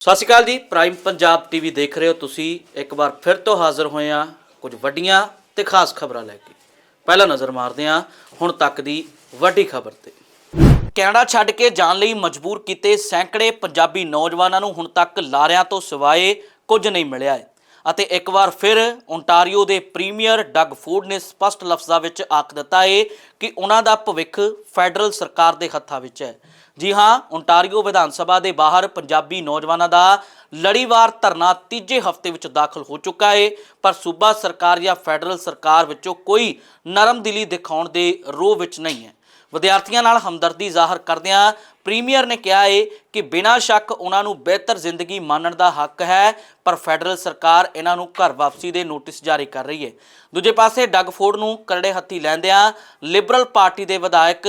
ਸਤਿ ਸ਼੍ਰੀ ਅਕਾਲ ਜੀ prime Punjab TV ਦੇਖ ਰਹੇ ਹੋ ਤੁਸੀਂ। ਇੱਕ ਵਾਰ ਫਿਰ ਤੋਂ ਹਾਜ਼ਰ ਹੋਏ ਆ ਕੁਝ ਵੱਡੀਆਂ ਤੇ ਖਾਸ ਖਬਰਾਂ ਲੈ ਕੇ। ਪਹਿਲਾਂ ਨਜ਼ਰ ਮਾਰਦੇ ਆ ਹੁਣ ਤੱਕ ਦੀ ਵੱਡੀ ਖਬਰ ਤੇ। ਕੈਨੇਡਾ ਛੱਡ ਕੇ ਜਾਣ ਲਈ ਮਜਬੂਰ ਕੀਤੇ ਸੈਂਕੜੇ ਪੰਜਾਬੀ ਨੌਜਵਾਨਾਂ ਨੂੰ ਹੁਣ ਤੱਕ ਲਾਰਿਆਂ ਤੋਂ ਸਿਵਾਏ ਕੁਝ ਨਹੀਂ ਮਿਲਿਆ ਹੈ। ਅਤੇ ਇੱਕ ਵਾਰ ਫਿਰ ਓਨਟਾਰੀਓ ਦੇ ਪ੍ਰੀਮੀਅਰ ਡਗ ਫੂਡ ਨੇ ਸਪਸ਼ਟ ਲਫ਼ਜ਼ਾਂ ਵਿੱਚ ਆਖ ਦਿੱਤਾ ਹੈ ਕਿ ਉਹਨਾਂ ਦਾ ਭਵਿੱਖ ਫੈਡਰਲ ਸਰਕਾਰ ਦੇ ਹੱਥਾਂ ਵਿੱਚ ਹੈ। ਜੀ ਹਾਂ ਓਨਟਾਰੀਓ ਵਿਧਾਨ ਸਭਾ ਦੇ ਬਾਹਰ ਪੰਜਾਬੀ ਨੌਜਵਾਨਾਂ ਦਾ ਲੜੀਵਾਰ ਧਰਨਾ ਤੀਜੇ ਹਫ਼ਤੇ ਵਿੱਚ ਦਾਖਲ ਹੋ ਚੁੱਕਾ ਹੈ ਪਰ ਸੂਬਾ ਸਰਕਾਰ ਜਾਂ ਫੈਡਰਲ ਸਰਕਾਰ ਵਿੱਚੋਂ ਕੋਈ ਨਰਮਦਿਲੀ ਦਿਖਾਉਣ ਦੇ ਰੋਹ ਵਿੱਚ ਨਹੀਂ ਹੈ। ਵਿਦਿਆਰਥੀਆਂ ਨਾਲ ਹਮਦਰਦੀ ਜ਼ਾਹਰ ਕਰਦਿਆਂ ਪ੍ਰੀਮੀਅਰ ਨੇ ਕਿਹਾ ਹੈ ਕਿ ਬਿਨਾਂ ਸ਼ੱਕ ਉਹਨਾਂ ਨੂੰ ਬਿਹਤਰ ਜ਼ਿੰਦਗੀ ਮਾਣਨ ਦਾ ਹੱਕ ਹੈ, ਪਰ ਫੈਡਰਲ ਸਰਕਾਰ ਇਹਨਾਂ ਨੂੰ ਘਰ ਵਾਪਸੀ ਦੇ ਨੋਟਿਸ ਜਾਰੀ ਕਰ ਰਹੀ ਹੈ ਦੂਜੇ ਪਾਸੇ ਡਗਫੋਰਡ ਨੂੰ ਕਰੜੇ ਹੱਥੀ ਲੈਂਦਿਆਂ ਲਿਬਰਲ ਪਾਰਟੀ ਦੇ ਵਿਧਾਇਕ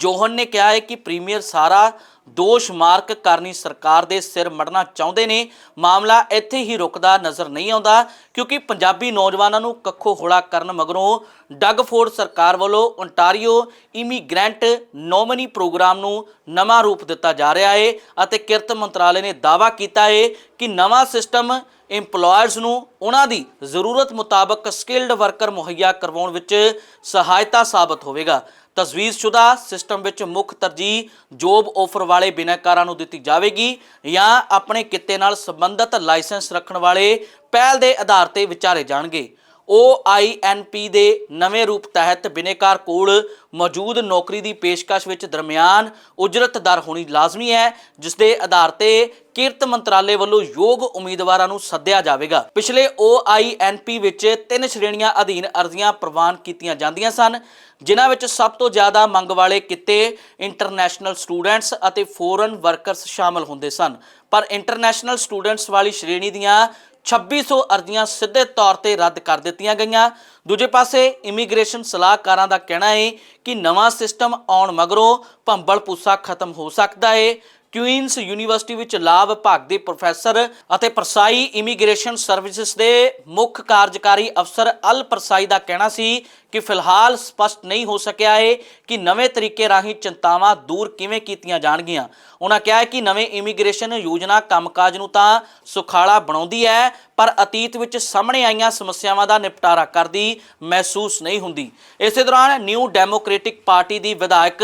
ਜੋਹਨ ਨੇ ਕਿਹਾ ਹੈ ਕਿ ਪ੍ਰੀਮੀਅਰ ਸਾਰਾ ਦੋਸ਼ ਮਾਰਕ ਕਰਨੀ ਸਰਕਾਰ ਦੇ ਸਿਰ ਮੜਨਾ ਚਾਹੁੰਦੇ ਨੇ। ਮਾਮਲਾ ਇੱਥੇ ਹੀ ਰੁਕਦਾ ਨਜ਼ਰ ਨਹੀਂ ਆਉਂਦਾ, ਕਿਉਂਕਿ ਪੰਜਾਬੀ ਨੌਜਵਾਨਾਂ ਨੂੰ ਕੱਖੋ ਹੋਲਾ ਕਰਨ ਮਗਰੋਂ ਡਗਫੋਰਡ ਸਰਕਾਰ ਵੱਲੋਂ ਓਨਟਾਰੀਓ ਇਮੀਗ੍ਰੈਂਟ ਨੋਮਨੀ ਪ੍ਰੋਗਰਾਮ ਨੂੰ ਨਵਾਂ ਰੂਪ ਦਿੱਤਾ ਜਾ ਰਿਹਾ ਹੈ ਅਤੇ ਕਿਰਤ ਮੰਤਰਾਲੇ ਨੇ ਦਾਅਵਾ ਕੀਤਾ ਹੈ ਕਿ ਨਵਾਂ ਸਿਸਟਮ EMPLOYERS ਨੂੰ ਉਹਨਾਂ ਦੀ ਜ਼ਰੂਰਤ ਮੁਤਾਬਕ ਸਕਿਲਡ ਵਰਕਰ ਮੁਹੱਈਆ ਕਰਵਾਉਣ ਵਿੱਚ ਸਹਾਇਤਾ ਸਾਬਤ ਹੋਵੇਗਾ। ਤਜਵੀਜ਼ਸ਼ੁਦਾ ਸਿਸਟਮ ਵਿੱਚ ਮੁੱਖ ਤਰਜੀਹ ਜੋਬ ਆਫਰ ਵਾਲੇ ਬਿਨੈਕਾਰਾਂ ਨੂੰ ਦਿੱਤੀ ਜਾਵੇਗੀ ਜਾਂ ਆਪਣੇ ਕਿੱਤੇ ਨਾਲ ਸੰਬੰਧਿਤ ਲਾਇਸੈਂਸ ਰੱਖਣ ਵਾਲੇ ਪਹਿਲ ਦੇ ਆਧਾਰ ਤੇ ਵਿਚਾਰੇ ਜਾਣਗੇ। OINP ਦੇ ਨਵੇਂ ਰੂਪ ਤਹਿਤ ਬਿਨੇਕਾਰ ਕੋਲ ਮੌਜੂਦ ਨੌਕਰੀ ਦੀ ਪੇਸ਼ਕਸ਼ ਵਿੱਚ ਦਰਮਿਆਨ ਉਜਰਤ ਦਰ ਹੋਣੀ ਲਾਜ਼ਮੀ ਹੈ ਜਿਸ ਦੇ ਆਧਾਰ ਤੇ ਕਿਰਤ ਮੰਤਰਾਲੇ ਵੱਲੋਂ ਯੋਗ ਉਮੀਦਵਾਰਾਂ ਨੂੰ ਸੱਦਿਆ ਜਾਵੇਗਾ। ਪਿਛਲੇ OINP ਵਿੱਚ ਤਿੰਨ ਸ਼੍ਰੇਣੀਆਂ ਅਧੀਨ ਅਰਜ਼ੀਆਂ ਪ੍ਰਵਾਨ ਕੀਤੀਆਂ ਜਾਂਦੀਆਂ ਸਨ, ਜਿਨ੍ਹਾਂ ਵਿੱਚ ਸਭ ਤੋਂ ਜ਼ਿਆਦਾ ਮੰਗ ਵਾਲੇ ਕਿੱਤੇ ਇੰਟਰਨੈਸ਼ਨਲ ਸਟੂਡੈਂਟਸ ਅਤੇ ਫੋਰਨ ਵਰਕਰਸ ਸ਼ਾਮਲ ਹੁੰਦੇ ਸਨ। ਪਰ ਇੰਟਰਨੈਸ਼ਨਲ ਸਟੂਡੈਂਟਸ ਵਾਲੀ ਸ਼੍ਰੇਣੀ ਦੀਆਂ 2600 ਅਰਜ਼ੀਆਂ ਸਿੱਧੇ ਤੌਰ ਤੇ ਰੱਦ ਕਰ ਦਿੱਤੀਆਂ ਗਈਆਂ। ਦੂਜੇ ਪਾਸੇ ਇਮੀਗ੍ਰੇਸ਼ਨ ਸਲਾਹਕਾਰਾਂ ਦਾ ਕਹਿਣਾ ਹੈ ਕਿ ਨਵਾਂ ਸਿਸਟਮ ਆਉਣ ਮਗਰੋਂ ਭੰਬਲ ਪੂਸਾ ਖਤਮ ਹੋ ਸਕਦਾ ਹੈ ਕੁਈਨਸ ਯੂਨੀਵਰਸਿਟੀ ਵਿੱਚ ਲਾਅ ਵਿਭਾਗ ਦੇ ਪ੍ਰੋਫੈਸਰ ਅਤੇ ਪਰਸਾਈ ਇਮੀਗ੍ਰੇਸ਼ਨ ਸਰਵਿਸਿਜ਼ ਦੇ ਮੁੱਖ ਕਾਰਜਕਾਰੀ ਅਫਸਰ ਅਲ ਪਰਸਾਈ ਦਾ ਕਹਿਣਾ ਸੀ ਕਿ ਫਿਲਹਾਲ ਸਪਸ਼ਟ ਨਹੀਂ ਹੋ ਸਕਿਆ ਹੈ ਕਿ ਨਵੇਂ ਤਰੀਕੇ ਰਾਹੀਂ ਚਿੰਤਾਵਾਂ ਦੂਰ ਕਿਵੇਂ ਕੀਤੀਆਂ ਜਾਣਗੀਆਂ। ਉਹਨਾਂ ਕਿਹਾ ਹੈ ਕਿ ਨਵੇਂ ਇਮੀਗ੍ਰੇਸ਼ਨ ਯੋਜਨਾ ਕੰਮਕਾਜ ਨੂੰ ਤਾਂ ਸੁਖਾਲਾ ਬਣਾਉਂਦੀ ਹੈ, ਪਰ ਅਤੀਤ ਵਿੱਚ ਸਾਹਮਣੇ ਆਈਆਂ ਸਮੱਸਿਆਵਾਂ ਦਾ ਨਿਪਟਾਰਾ ਕਰਦੀ ਮਹਿਸੂਸ ਨਹੀਂ ਹੁੰਦੀ। ਇਸੇ ਦੌਰਾਨ ਨਿਊ ਡੈਮੋਕ੍ਰੈਟਿਕ ਪਾਰਟੀ ਦੀ ਵਿਧਾਇਕ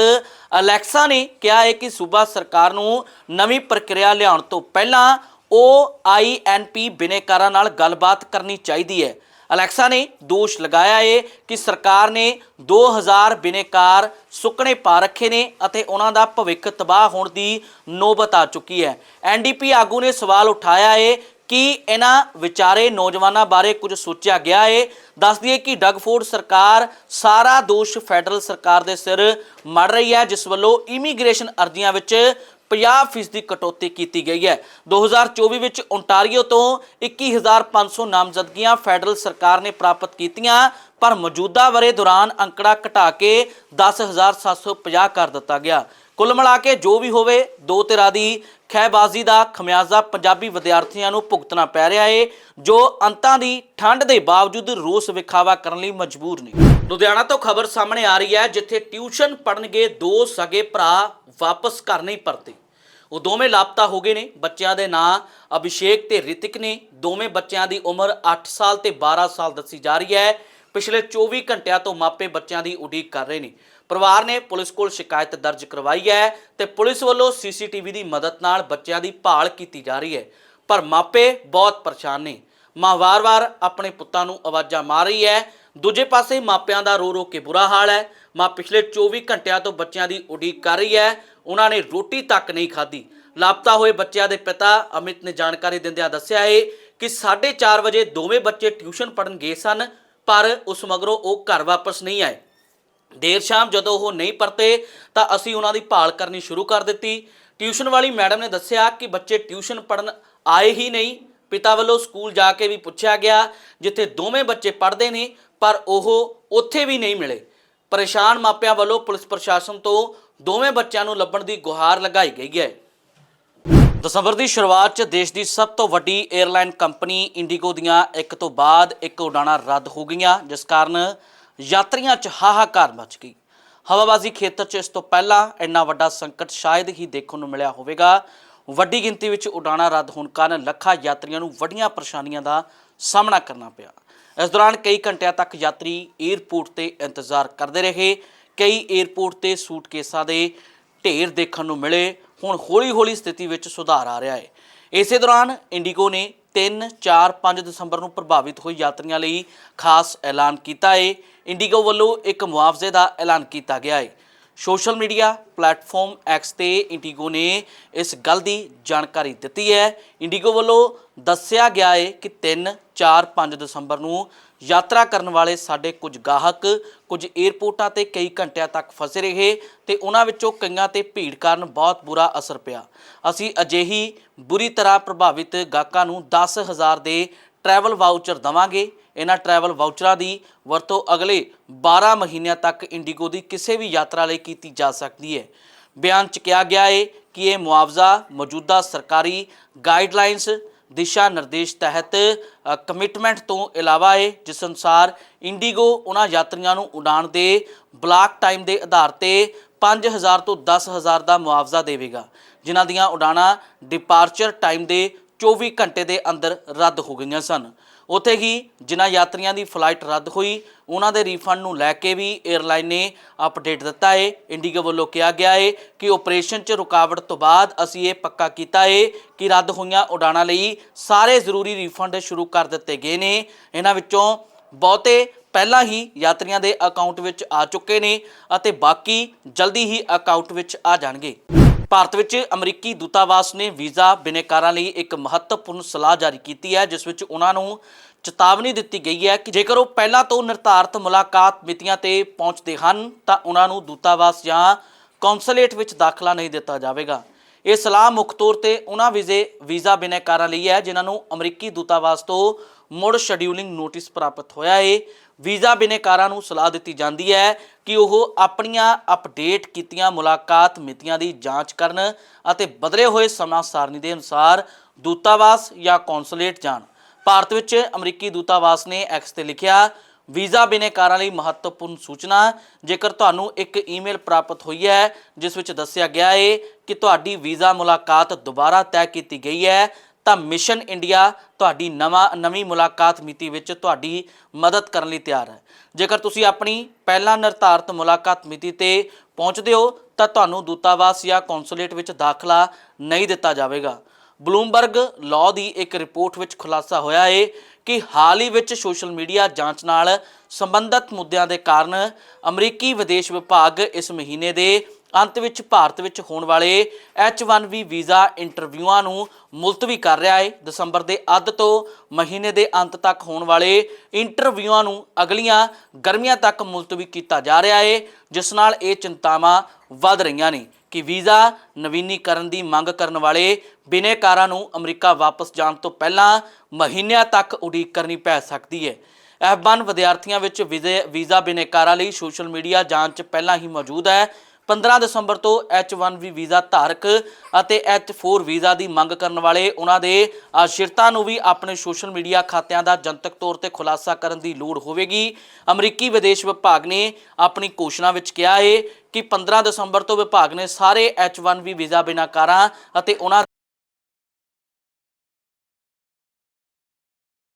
ਅਲੈਕਸਾ ਨੇ ਕਿਹਾ ਹੈ ਕਿ ਸੂਬਾ ਸਰਕਾਰ ਨੂੰ ਨਵੀਂ ਪ੍ਰਕਿਰਿਆ ਲਿਆਉਣ ਤੋਂ ਪਹਿਲਾਂ OINP ਬਿਨੇਕਾਰਾਂ ਨਾਲ ਗੱਲਬਾਤ ਕਰਨੀ ਚਾਹੀਦੀ ਹੈ। ਅਲੈਕਸਾ ਨੇ ਦੋਸ਼ ਲਗਾਇਆ ਏ ਕਿ ਸਰਕਾਰ ਨੇ 2000 ਬਿਨੇਕਾਰ ਸੁੱਕਣੇ ਪਾ ਰੱਖੇ ਨੇ ਅਤੇ ਉਹਨਾਂ ਦਾ ਭਵਿੱਖ ਤਬਾਹ ਹੋਣ ਦੀ ਨੌਬਤ ਆ ਚੁੱਕੀ ਹੈ। ਐਨਡੀਪੀ ਆਗੂ ਨੇ ਸਵਾਲ ਉਠਾਇਆ ਏ ਕਿ ਇਹਨਾਂ ਵਿਚਾਰੇ ਨੌਜਵਾਨਾਂ ਬਾਰੇ ਕੁਝ ਸੋਚਿਆ ਗਿਆ ਏ। ਦੱਸ ਦਈਏ ਕਿ ਡਗਫੋਰਡ ਸਰਕਾਰ ਸਾਰਾ ਦੋਸ਼ ਫੈਡਰਲ ਸਰਕਾਰ ਦੇ ਸਿਰ ਮੜ ਰਹੀ ਹੈ, ਜਿਸ ਵੱਲੋਂ ਇਮੀਗ੍ਰੇਸ਼ਨ ਅਰਜ਼ੀਆਂ ਵਿੱਚ 50% ਦੀ ਕਟੌਤੀ ਕੀਤੀ ਗਈ ਹੈ। 2024 ਵਿੱਚ ਓਨਟਾਰੀਓ ਤੋਂ 21500 ਨਾਮਜ਼ਦਗੀਆਂ ਫੈਡਰਲ ਸਰਕਾਰ ਨੇ ਪ੍ਰਾਪਤ ਕੀਤੀਆਂ, ਪਰ ਮੌਜੂਦਾ ਵਰੇ ਦੌਰਾਨ ਅੰਕੜਾ ਘਟਾ ਕੇ 10750 ਕਰ ਦਿੱਤਾ ਗਿਆ। ਕੁੱਲ ਮਿਲਾ ਕੇ ਜੋ ਵੀ ਹੋਵੇ, ਦੋ ਧਿਰਾਂ ਦੀ ਖਹਿਬਾਜ਼ੀ ਦਾ ਖਮਿਆਜ਼ਾ ਪੰਜਾਬੀ ਵਿਦਿਆਰਥੀਆਂ ਨੂੰ ਭੁਗਤਣਾ ਪੈ ਰਿਹਾ ਏ, ਜੋ ਅੰਤਾਂ ਦੀ ਠੰਡ ਦੇ ਬਾਵਜੂਦ ਰੋਸ ਵਿਖਾਵਾ ਕਰਨ ਲਈ ਮਜਬੂਰ ਨੇ। ਲੁਧਿਆਣਾ ਤੋਂ ਖਬਰ ਸਾਹਮਣੇ ਆ ਰਹੀ ਹੈ, ਜਿੱਥੇ ਟਿਊਸ਼ਨ ਪੜਨਗੇ ਦੋ ਸਗੇ ਭਰਾ ਵਾਪਸ ਘਰ ਨਹੀਂ ਪਰਤੇ। ਉਹ ਦੋਵੇਂ ਲਾਪਤਾ ਹੋ ਗਏ ਨੇ। ਬੱਚਿਆਂ ਦੇ ਨਾਂ ਅਭਿਸ਼ੇਕ ਤੇ ਰਿਤਿਕ ਨੇ। ਦੋਵੇਂ ਬੱਚਿਆਂ ਦੀ ਉਮਰ 8 ਸਾਲ ਤੇ 12 ਸਾਲ ਦੱਸੀ ਜਾ ਰਹੀ ਹੈ। ਪਿਛਲੇ 24 ਘੰਟਿਆਂ ਤੋਂ ਮਾਪੇ ਬੱਚਿਆਂ ਦੀ ਉਡੀਕ ਕਰ ਰਹੇ ਨੇ। ਪਰਿਵਾਰ ਨੇ ਪੁਲਿਸ ਕੋਲ ਸ਼ਿਕਾਇਤ ਦਰਜ ਕਰਵਾਈ ਹੈ ਤੇ ਪੁਲਿਸ ਵੱਲੋਂ ਸੀਸੀਟੀਵੀ ਦੀ ਮਦਦ ਨਾਲ ਬੱਚਿਆਂ ਦੀ ਭਾਲ ਕੀਤੀ ਜਾ ਰਹੀ ਹੈ। ਪਰ ਮਾਪੇ ਬਹੁਤ ਪਰੇਸ਼ਾਨ ਨੇ। ਮਾਂ ਵਾਰ-ਵਾਰ ਆਪਣੇ ਪੁੱਤਾਂ ਨੂੰ ਆਵਾਜ਼ਾਂ ਮਾਰ ਰਹੀ ਹੈ। ਦੂਜੇ ਪਾਸੇ ਮਾਪਿਆਂ ਦਾ ਰੋ ਰੋ ਕੇ ਬੁਰਾ ਹਾਲ ਹੈ। ਮਾਂ ਪਿਛਲੇ 24 ਘੰਟਿਆਂ ਤੋਂ ਬੱਚਿਆਂ ਦੀ ਉਡੀਕ ਕਰ ਰਹੀ ਹੈ। ਉਹਨਾਂ ਨੇ ਰੋਟੀ ਤੱਕ ਨਹੀਂ ਖਾਧੀ। ਲਾਪਤਾ ਹੋਏ ਬੱਚਿਆਂ ਦੇ ਪਿਤਾ ਅਮਿਤ ਨੇ ਜਾਣਕਾਰੀ ਦਿੰਦਿਆਂ ਦੱਸਿਆ ਹੈ ਕਿ 4:30 ਵਜੇ ਦੋਵੇਂ ਬੱਚੇ ਟਿਊਸ਼ਨ ਪੜਨ ਗਏ ਸਨ, ਪਰ ਉਸ ਮਗਰੋਂ ਉਹ ਘਰ ਵਾਪਸ ਨਹੀਂ ਆਏ। ਦੇਰ ਸ਼ਾਮ ਜਦੋਂ ਉਹ ਨਹੀਂ ਪਰਤੇ ਤਾਂ ਅਸੀਂ ਉਹਨਾਂ ਦੀ ਭਾਲ ਕਰਨੀ ਸ਼ੁਰੂ ਕਰ ਦਿੱਤੀ। ਟਿਊਸ਼ਨ ਵਾਲੀ ਮੈਡਮ ਨੇ ਦੱਸਿਆ ਕਿ ਬੱਚੇ ਟਿਊਸ਼ਨ ਪੜਨ ਆਏ ਹੀ ਨਹੀਂ। ਪਿਤਾ ਵੱਲੋਂ ਸਕੂਲ ਜਾ ਕੇ ਵੀ ਪੁੱਛਿਆ ਗਿਆ, ਜਿੱਥੇ ਦੋਵੇਂ ਬੱਚੇ ਪੜ੍ਹਦੇ ਨੇ ਪਰ ਉਹ ਉੱਥੇ ਵੀ ਨਹੀਂ ਮਿਲੇ। ਪਰੇਸ਼ਾਨ ਮਾਪਿਆਂ ਵੱਲੋਂ ਪੁਲਿਸ ਪ੍ਰਸ਼ਾਸਨ ਤੋਂ ਦੋਵੇਂ ਬੱਚਿਆਂ ਨੂੰ ਲੱਭਣ ਦੀ ਗੁਹਾਰ ਲਗਾਈ ਗਈ ਹੈ। ਦਸੰਬਰ ਦੀ ਸ਼ੁਰੂਆਤ 'ਚ ਦੇਸ਼ ਦੀ ਸਭ ਤੋਂ ਵੱਡੀ 에ਅਰਲਾਈਨ ਕੰਪਨੀ ਇੰਡੀਗੋ ਦੀਆਂ ਇੱਕ ਤੋਂ ਬਾਅਦ ਇੱਕ ਉਡਾਣਾਂ ਰੱਦ ਹੋ ਗਈਆਂ, ਜਿਸ ਕਾਰਨ ਯਾਤਰੀਆਂ 'ਚ ਹਾਹਾਕਾਰ ਮਚ ਗਈ। ਹਵਾਬਾਜ਼ੀ ਖੇਤਰ 'ਚ ਇਸ ਤੋਂ ਪਹਿਲਾਂ ਇੰਨਾ ਵੱਡਾ ਸੰਕਟ ਸ਼ਾਇਦ ਹੀ ਦੇਖਣ ਨੂੰ ਮਿਲਿਆ ਹੋਵੇਗਾ। ਵੱਡੀ ਗਿਣਤੀ ਵਿੱਚ ਉਡਾਣਾਂ ਰੱਦ ਹੋਣ ਕਾਰਨ ਲੱਖਾਂ ਯਾਤਰੀਆਂ ਨੂੰ ਵੱਡੀਆਂ ਪਰੇਸ਼ਾਨੀਆਂ ਦਾ ਸਾਹਮਣਾ ਕਰਨਾ ਪਿਆ। ਇਸ ਦੌਰਾਨ ਕਈ ਘੰਟਿਆਂ ਤੱਕ ਯਾਤਰੀ 에ਅਰਪੋਰਟ ਤੇ ਇੰਤਜ਼ਾਰ ਕਰਦੇ ਰਹੇ। ਕਈ 에ਅਰਪੋਰਟ ਤੇ ਸੂਟਕੇਸਾਂ ਦੇ ਢੇਰ ਦੇਖਣ ਨੂੰ ਮਿਲੇ। ਹੁਣ ਹੌਲੀ-ਹੌਲੀ ਸਥਿਤੀ ਵਿੱਚ ਸੁਧਾਰ ਆ ਰਿਹਾ ਹੈ। ਇਸੇ ਦੌਰਾਨ ਇੰਡੀਗੋ ਨੇ 3 4 5 ਦਸੰਬਰ ਨੂੰ ਪ੍ਰਭਾਵਿਤ ਹੋਏ ਯਾਤਰੀਆਂ ਲਈ ਖਾਸ ਐਲਾਨ ਕੀਤਾ ਹੈ। ਇੰਡੀਗੋ ਵੱਲੋਂ ਇੱਕ ਮੁਆਵਜ਼ੇ ਦਾ ਐਲਾਨ ਕੀਤਾ ਗਿਆ ਹੈ। ਸੋਸ਼ਲ ਮੀਡੀਆ ਪਲੇਟਫਾਰਮ ਐਕਸ ਤੇ ਇੰਡੀਗੋ ਨੇ ਇਸ ਗੱਲ ਦੀ ਜਾਣਕਾਰੀ ਦਿੱਤੀ ਹੈ। ਇੰਡੀਗੋ ਵੱਲੋਂ ਦੱਸਿਆ ਗਿਆ ਹੈ ਕਿ 3 4 5 ਦਸੰਬਰ ਨੂੰ ਯਾਤਰਾ ਕਰਨ ਵਾਲੇ ਸਾਡੇ ਕੁਝ ਗਾਹਕ, ਕੁਝ 에ਅਰਪੋਰਟਾਂ ਤੇ ਕਈ ਘੰਟਿਆਂ ਤੱਕ ਫਸੇ ਰਹੇ ਤੇ ਉਹਨਾਂ ਵਿੱਚੋਂ ਕਈਆਂ ਤੇ ਭੀੜ ਕਾਰਨ ਬਹੁਤ ਬੁਰਾ ਅਸਰ ਪਿਆ। ਅਸੀਂ ਅਜਿਹੀ ਬੁਰੀ ਤਰ੍ਹਾਂ ਪ੍ਰਭਾਵਿਤ ਗਾਹਕਾਂ ਨੂੰ 10000 ਦੇ ਟਰੈਵਲ ਵਾਊਚਰ ਦਵਾਂਗੇ। ਇਹਨਾਂ ਟਰੈਵਲ ਵਾਊਚਰਾਂ ਦੀ ਵਰਤੋਂ ਅਗਲੇ 12 ਮਹੀਨਿਆਂ ਤੱਕ ਇੰਡੀਗੋ ਦੀ ਕਿਸੇ ਵੀ ਯਾਤਰਾ ਲਈ ਕੀਤੀ ਜਾ ਸਕਦੀ ਹੈ। ਬਿਆਨ ਚ ਕਿਹਾ ਗਿਆ ਹੈ ਕਿ ਇਹ ਮੁਆਵਜ਼ਾ ਮੌਜੂਦਾ ਸਰਕਾਰੀ ਗਾਈਡਲਾਈਨਸ ਦਿਸ਼ਾ ਨਿਰਦੇਸ਼ ਤਹਿਤ ਕਮਿਟਮੈਂਟ ਤੋਂ ਇਲਾਵਾ ਹੈ ਜਿਸ ਅਨੁਸਾਰ ਇੰਡੀਗੋ ਉਹਨਾਂ ਯਾਤਰੀਆਂ ਨੂੰ ਉਡਾਣ ਦੇ ਬਲਾਕ ਟਾਈਮ ਦੇ ਆਧਾਰ ਤੇ 5000 ਤੋਂ 10000 ਦਾ ਮੁਆਵਜ਼ਾ ਦੇਵੇਗਾ, ਜਿਨ੍ਹਾਂ ਦੀਆਂ ਉਡਾਣਾਂ ਡਿਪਾਰਚਰ ਟਾਈਮ ਦੇ 24 ਘੰਟੇ ਦੇ ਅੰਦਰ ਰੱਦ ਹੋ ਗਈਆਂ ਸਨ। ਉੱਥੇ ਹੀ ਜਿਨ੍ਹਾਂ ਯਾਤਰੀਆਂ ਦੀ ਫਲਾਈਟ ਰੱਦ ਹੋਈ, ਉਹਨਾਂ ਦੇ ਰਿਫੰਡ ਨੂੰ ਲੈ ਕੇ ਵੀ 에ਅਰਲਾਈਨ ਨੇ ਅਪਡੇਟ ਦਿੱਤਾ ਹੈ ਇੰਡੀਗੋ ਵੱਲੋਂ ਕਿਹਾ ਗਿਆ ਹੈ ਕਿ ਆਪਰੇਸ਼ਨ 'ਚ ਰੁਕਾਵਟ ਤੋਂ ਬਾਅਦ ਅਸੀਂ ਇਹ ਪੱਕਾ ਕੀਤਾ ਹੈ ਕਿ ਰੱਦ ਹੋਈਆਂ ਉਡਾਣਾਂ ਲਈ ਸਾਰੇ ਜ਼ਰੂਰੀ ਰਿਫੰਡ ਸ਼ੁਰੂ ਕਰ ਦਿੱਤੇ ਗਏ ਨੇ। ਇਹਨਾਂ ਵਿੱਚੋਂ ਬਹੁਤੇ ਪਹਿਲਾਂ ਹੀ ਯਾਤਰੀਆਂ ਦੇ ਅਕਾਊਂਟ ਵਿੱਚ ਆ ਚੁੱਕੇ ਨੇ ਅਤੇ ਬਾਕੀ ਜਲਦੀ ਹੀ ਅਕਾਊਂਟ ਵਿੱਚ ਆ ਜਾਣਗੇ। ਭਾਰਤ ਵਿੱਚ ਅਮਰੀਕੀ ਦੂਤਾਵਾਸ ਨੇ ਵੀਜ਼ਾ, ਬਿਨੇਕਾਰਾਂ ਲਈ ਇੱਕ ਮਹੱਤਵਪੂਰਨ ਸਲਾਹ ਜਾਰੀ ਕੀਤੀ ਹੈ, ਜਿਸ ਵਿੱਚ ਉਹਨਾਂ ਨੂੰ ਚੇਤਾਵਨੀ ਦਿੱਤੀ ਗਈ ਹੈ ਕਿ ਜੇਕਰ ਉਹ ਪਹਿਲਾਂ ਤੋਂ ਨਿਰਧਾਰਤ ਮੁਲਾਕਾਤ ਮਿਤੀਆਂ ਤੇ ਪਹੁੰਚਦੇ ਹਨ, ਤਾਂ ਉਹਨਾਂ ਨੂੰ ਦੂਤਾਵਾਸ ਜਾਂ ਕੌਂਸੂਲੇਟ ਵਿੱਚ ਦਾਖਲਾ ਨਹੀਂ ਦਿੱਤਾ ਜਾਵੇਗਾ। ਇਹ ਸਲਾਹ ਮੁੱਖ ਤੌਰ ਤੇ ਉਹਨਾਂ ਵੀਜ਼ੇ, ਵੀਜ਼ਾ ਬਿਨੇਕਾਰਾਂ ਲਈ ਹੈ, ਜਿਨ੍ਹਾਂ ਨੂੰ ਅਮਰੀਕੀ ਦੂਤਾਵਾਸ ਤੋਂ ਮੁੜ ਸ਼ਡਿਊਲਿੰਗ ਨੋਟਿਸ ਪ੍ਰਾਪਤ ਹੋਇਆ ਹੈ ਵੀਜ਼ਾ ਬਿਨੇਕਾਰਾਂ ਨੂੰ ਸਲਾਹ ਦਿੱਤੀ ਜਾਂਦੀ ਹੈ ਕਿ ਉਹ ਆਪਣੀਆਂ ਅਪਡੇਟ ਕੀਤੀਆਂ ਮੁਲਾਕਾਤ ਮਿਤੀਆਂ ਦੀ ਜਾਂਚ ਕਰਨ ਅਤੇ ਬਦਲੇ ਹੋਏ ਸਮਾਂ ਸਾਰਣੀ ਦੇ ਅਨੁਸਾਰ ਦੂਤਾਵਾਸ ਜਾਂ ਕੌਂਸੂਲੇਟ ਜਾਣ। ਭਾਰਤ ਵਿੱਚ ਅਮਰੀਕੀ ਦੂਤਾਵਾਸ ਨੇ ਐਕਸ ਤੇ ਲਿਖਿਆ, ਵੀਜ਼ਾ ਬਿਨੇਕਾਰਾਂ ਲਈ ਮਹੱਤਵਪੂਰਨ ਸੂਚਨਾ, ਜੇਕਰ ਤੁਹਾਨੂੰ ਇੱਕ ਈਮੇਲ ਪ੍ਰਾਪਤ ਹੋਈ ਹੈ, ਜਿਸ ਵਿੱਚ ਦੱਸਿਆ ਗਿਆ ਹੈ ਕਿ ਤੁਹਾਡੀ ਵੀਜ਼ਾ ਮੁਲਾਕਾਤ ਦੁਬਾਰਾ ਤੈਅ ਕੀਤੀ ਗਈ ਹੈ ਤਾਂ ਮਿਸ਼ਨ ਇੰਡੀਆ ਤੁਹਾਡੀ ਨਵਾਂ, ਨਵੀਂ ਮੁਲਾਕਾਤ ਮਿਤੀ ਵਿੱਚ ਤੁਹਾਡੀ ਮਦਦ ਕਰਨ ਲਈ ਤਿਆਰ ਹੈ। ਜੇਕਰ ਤੁਸੀਂ ਆਪਣੀ ਪਹਿਲਾਂ ਨਿਰਧਾਰਤ ਮੁਲਾਕਾਤ ਮਿਤੀ ਤੇ ਪਹੁੰਚਦੇ ਹੋ, ਤਾਂ ਤੁਹਾਨੂੰ ਦੂਤਾਵਾਸ ਜਾਂ ਕੌਂਸੂਲੇਟ ਵਿੱਚ ਦਾਖਲਾ ਨਹੀਂ ਦਿੱਤਾ ਜਾਵੇਗਾ। ਬਲੂਮਬਰਗ ਲਾਅ ਦੀ ਇੱਕ ਰਿਪੋਰਟ ਵਿੱਚ ਖੁਲਾਸਾ ਹੋਇਆ ਹੈ ਕਿ ਹਾਲ ਹੀ ਵਿੱਚ ਸੋਸ਼ਲ ਮੀਡੀਆ ਜਾਂਚ ਨਾਲ ਸੰਬੰਧਿਤ ਮੁੱਦਿਆਂ ਦੇ ਕਾਰਨ ਅਮਰੀਕੀ ਵਿਦੇਸ਼ ਵਿਭਾਗ ਇਸ ਮਹੀਨੇ ਦੇ ਅੰਤ ਵਿੱਚ ਭਾਰਤ ਵਿੱਚ ਹੋਣ ਵਾਲੇ H1B ਵੀਜ਼ਾ ਇੰਟਰਵਿਊਆਂ ਨੂੰ ਮੁਲਤਵੀ ਕਰ ਰਿਹਾ ਹੈ ਦਸੰਬਰ ਦੇ ਅੱਧ ਤੋਂ ਮਹੀਨੇ ਦੇ ਅੰਤ ਤੱਕ ਹੋਣ ਵਾਲੇ ਇੰਟਰਵਿਊਆਂ ਨੂੰ ਅਗਲੀਆਂ ਗਰਮੀਆਂ ਤੱਕ ਮੁਲਤਵੀ ਕੀਤਾ ਜਾ ਰਿਹਾ ਹੈ ਜਿਸ ਨਾਲ ਇਹ ਚਿੰਤਾਵਾਂ ਵੱਧ ਰਹੀਆਂ ਨੇ ਕਿ ਵੀਜ਼ਾ ਨਵੀਨੀਕਰਨ ਦੀ ਮੰਗ ਕਰਨ ਵਾਲੇ ਬਿਨੇਕਾਰਾਂ ਨੂੰ ਅਮਰੀਕਾ ਵਾਪਸ ਜਾਣ ਤੋਂ ਪਹਿਲਾਂ ਮਹੀਨਿਆਂ ਤੱਕ ਉਡੀਕ ਕਰਨੀ ਪੈ ਸਕਦੀ ਹੈ F1 ਵਿਦਿਆਰਥੀਆਂ ਵਿੱਚ ਵੀਜ਼ੇ ਵੀਜ਼ਾ ਬਿਨੇਕਾਰਾਂ ਲਈ ਸੋਸ਼ਲ ਮੀਡੀਆ ਜਾਂਚ ਪਹਿਲਾਂ ਹੀ ਮੌਜੂਦ ਹੈ। 15 ਦਸੰਬਰ ਤੋਂ H1B ਵੀਜ਼ਾ ਧਾਰਕ ਅਤੇ H4 ਵੀਜ਼ਾ ਦੀ ਮੰਗ ਕਰਨ ਵਾਲੇ ਉਹਨਾਂ ਦੇ ਆਸ਼ਰਿਤਾਂ ਨੂੰ ਵੀ ਆਪਣੇ ਸੋਸ਼ਲ ਮੀਡੀਆ ਖਾਤਿਆਂ ਦਾ ਜਨਤਕ ਤੌਰ ਤੇ ਖੁਲਾਸਾ ਕਰਨ ਦੀ ਲੋੜ ਹੋਵੇਗੀ। ਅਮਰੀਕੀ ਵਿਦੇਸ਼ ਵਿਭਾਗ ਨੇ ਆਪਣੀ ਘੋਸ਼ਣਾ ਵਿੱਚ ਕਿਹਾ ਹੈ ਕਿ 15 ਦਸੰਬਰ ਤੋਂ ਵਿਭਾਗ ਨੇ ਸਾਰੇ H1B ਵੀਜ਼ਾ ਬਿਨਾਕਾਰਾਂ ਅਤੇ ਉਹਨਾਂ